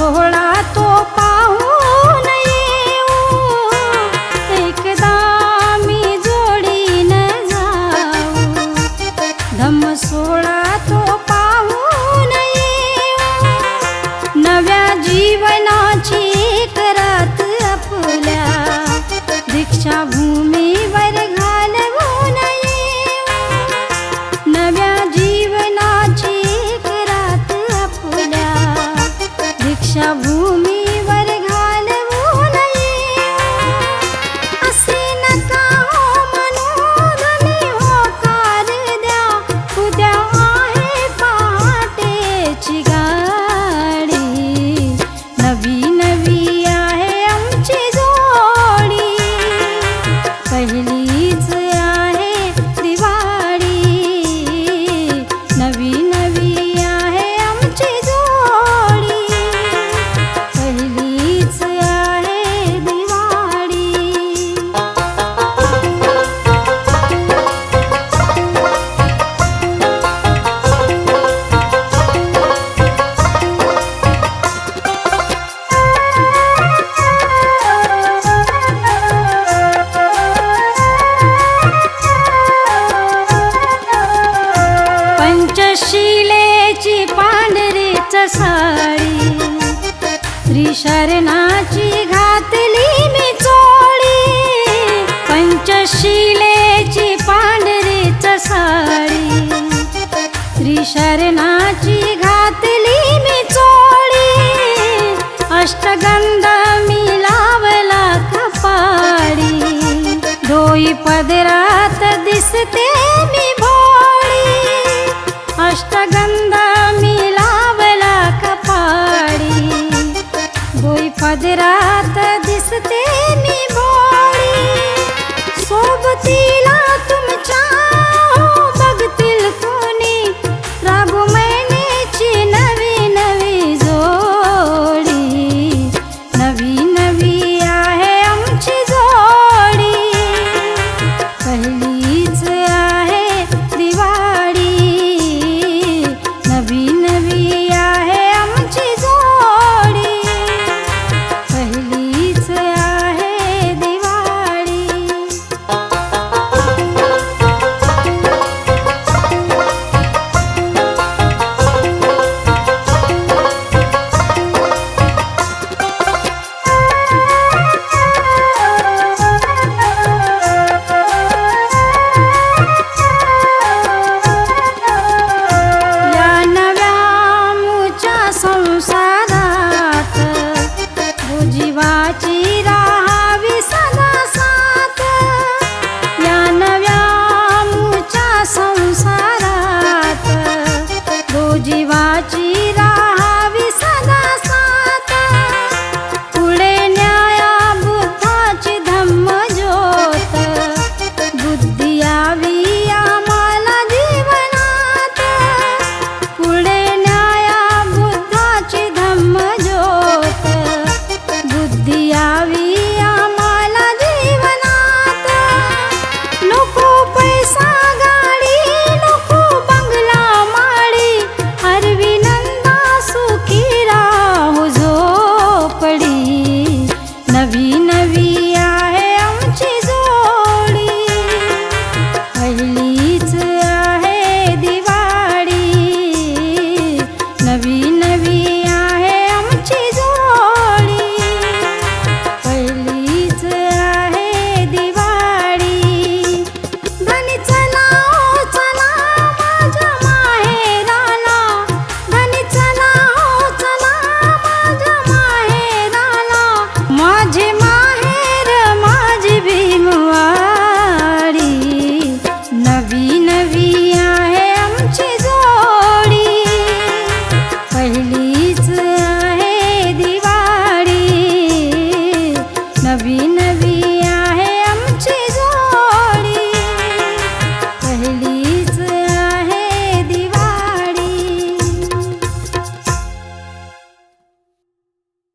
सोहळा तो पाहून साडी श्री शरणाची घातली मी चोळी. पंचशिलेची पांढरीच साडी. श्री शरणाची घातली मी चोळी. अष्टगंध मी लावला कपाळी. डोई पदरात दिसते मी yine